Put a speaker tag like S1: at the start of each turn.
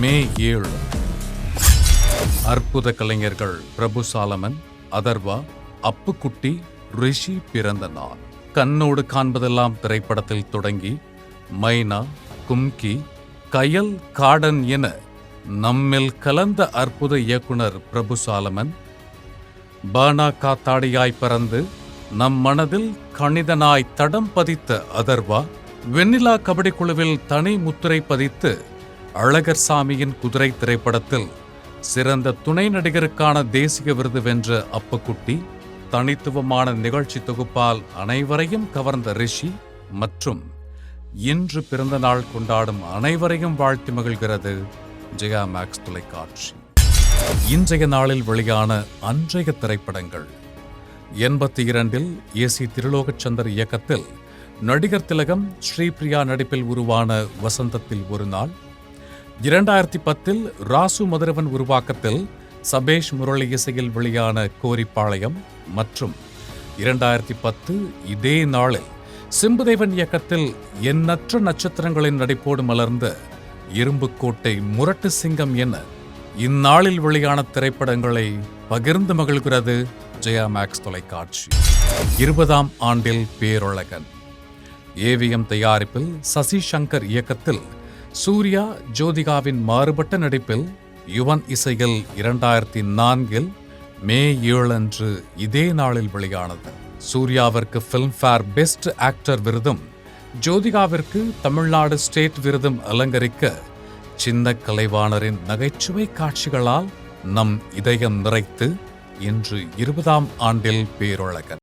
S1: மே ஏழு. அற்புத கலைஞர்கள் பிரபு சாலமன் அதர்வா அப்புக்குட்டி ரிஷி பிறந்த நாள் கண்ணோடு காண்பதெல்லாம் திரைப்படத்தில் தொடங்கி மைனா கும்கி கயல் காடன் என நம்மில் கலந்த அற்புத இயக்குனர் பிரபு சாலமன் பானா காத்தாடியாய் பறந்து நம் மனதில் கணிதனாய் தடம் பதித்த அதர்வா வெண்ணிலா கபடி குழுவில் தனி முத்திரை பதித்து அழகர் சாமியின் குதிரை திரைப்படத்தில் சிறந்த துணை நடிகருக்கான தேசிய விருது வென்ற அப்பக்குட்டி தனித்துவமான நிகழ்ச்சி தொகுப்பால் அனைவரையும் கவர்ந்த ரிஷி மற்றும் இன்று பிறந்த நாள் கொண்டாடும் அனைவரையும் வாழ்த்தி மகிழ்கிறது ஜெயா மேக்ஸ் தொலைக்காட்சி. இன்றைய நாளில் வெளியான அன்றைய திரைப்படங்கள். எண்பத்தி இரண்டில் ஏசி திருலோகச்சந்தர் இயக்கத்தில் நடிகர் திலகம் ஸ்ரீபிரியா நடிப்பில் உருவான வசந்தத்தில் ஒரு நாள் இரண்டாயிரத்தி பத்தில் ராசு மதுரவன் உருவாக்கத்தில் சபேஷ் முரளி இசையில் வெளியான கோரிப்பாளையம் மற்றும் இரண்டாயிரத்தி பத்து இதே நாளில் சிம்புதேவன் இயக்கத்தில் எண்ணற்ற நட்சத்திரங்களின் நடிப்போடு மலர்ந்த இரும்புக்கோட்டை முரட்டு சிங்கம் என இந்நாளில் வெளியான திரைப்படங்களை பகிர்ந்து மகிழ்கிறது ஜெயா மேக்ஸ் தொலைக்காட்சி. இருபதாம் ஆண்டில் பேரொழகன் ஏவிஎம் தயாரிப்பில் சசி சங்கர் இயக்கத்தில் சூர்யா ஜோதிகாவின் மாறுபட்ட நடிப்பில் யுவன் இசையில் இரண்டாயிரத்தி நான்கில் மே ஏழன்று இதே நாளில் வெளியானது. சூர்யாவிற்கு ஃபிலிம்ஃபேர் பெஸ்ட் ஆக்டர் விருதும் ஜோதிகாவிற்கு தமிழ்நாடு ஸ்டேட் விருதும் அலங்கரிக்க சின்ன கலைவாணரின் நகைச்சுவை காட்சிகளால் நம் இதயம் நிறைத்து இன்று இருபதாம் ஆண்டில் பேரொழகன்.